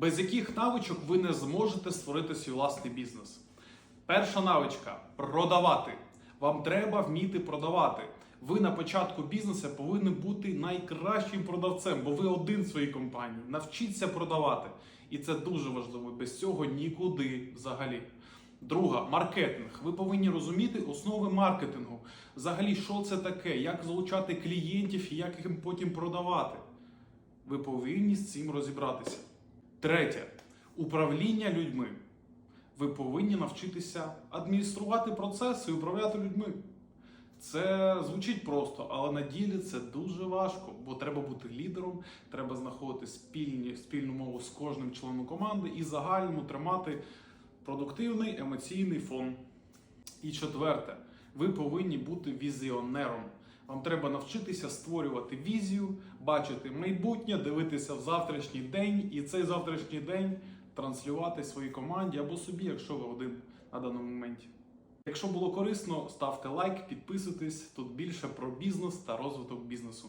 без яких навичок ви не зможете створити свій власний бізнес. Перша навичка продавати. Вам треба вміти продавати. Ви на початку бізнесу повинні бути найкращим продавцем, бо ви один в своїй компанії. Навчіться продавати. І це дуже важливо. Без цього нікуди взагалі. Друга маркетинг. Ви повинні розуміти основи маркетингу. Взагалі, що це таке, як залучати клієнтів і як їм потім продавати. Ви повинні з цим розібратися. Третє управління людьми. Ви повинні навчитися адмініструвати процеси і управляти людьми. Це звучить просто, але на ділі це дуже важко, бо треба бути лідером, треба знаходити спільні, спільну мову з кожним членом команди і загальному тримати продуктивний емоційний фон. І четверте, ви повинні бути візіонером. Вам треба навчитися створювати візію, бачити майбутнє, дивитися в завтрашній день, і цей завтрашній день транслювати своїй команді або собі, якщо ви один на даному моменті. Якщо було корисно, ставте лайк, підписуйтесь. Тут більше про бізнес та розвиток бізнесу.